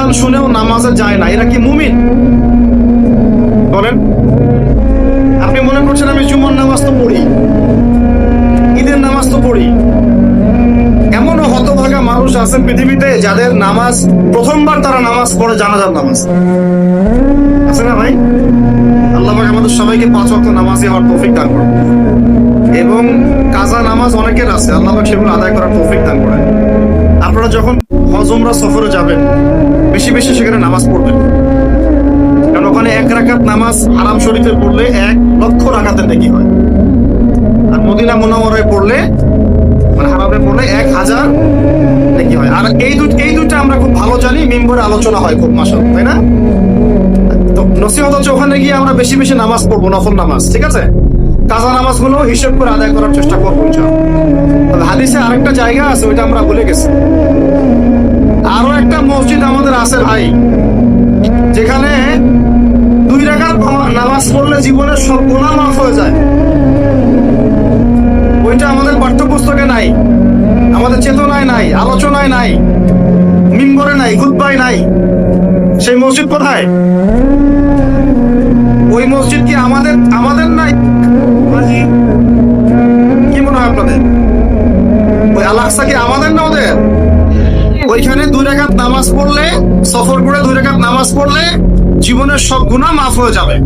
আজান শুনেও নামাজে যায় না। এরা কি মুমিন? বলেন। আপনি মনে করছেন আমি জুমার নামাজ তো পড়ি। ঈদের নামাজ তো পড়ি। এমনও হতভাগা মানুষ আছেন পৃথিবীতে যাদের নামাজ, প্রথমবার তারা নামাজ পড়ে জানাজার নামাজ। আছে না ভাই? আল্লাহ আমাদের সবাইকে পাঁচ ওয়াক্ত নামাজে হওয়ার তৌফিক দান করুন। এবং কাজা নামাজ অনেকের আছে, আল্লাহ সেগুলো আদায় করার তৌফিক দান করেন। আপনারা যখন হজমরা সফরে যাবেন বেশি বেশি সেখানে নামাজ পড়বেন। কারণ ওখানে এক রাখাত নামাজ আরাম শরীফে পড়লে এক লক্ষ রাকাতের নাকি হয়। আর মদিনা মোনামরায় পড়লে মানে হারামে পড়লে এক হাজার নাকি হয়। আর এই দুটো এই দুটো আমরা খুব ভালো জানি, মেম্বরে আলোচনা হয় খুব মাসাল তাই না? তো নসিহত হচ্ছে ওখানে গিয়ে আমরা বেশি বেশি নামাজ পড়ব, নফল নামাজ, ঠিক আছে? কাজা নামাজগুলো হিসেব করে আদায় করার চেষ্টা করব। হাদিসে আরেকটা জায়গা আছে, ওইটা আমরা ভুলে গেছি। আরও একটা মসজিদ আমাদের আছে ভাই, যেখানে দুই রাকাত নামাজ পড়লে জীবনের সব গুণা মাফ হয়ে যায়। ওইটা আমাদের পাঠ্যপুস্তকে নাই, আমাদের চেতনায় নাই, আলোচনায় নাই, মিম্বরে নাই গুদবাই নাই। সেই মসজিদ কোথায়? ওই মসজিদ কি আমাদের আমাদের নাই? কি মনে হয় আপনাদের? ওই আলাক্সা কি আমাদের না ওদের? ওইখানে দুই রেখাত নামাজ পড়লে সফর করে দুই রেখাত নামাজ পড়লে জীবনের সব গুণা মাফ হয়ে যাবে।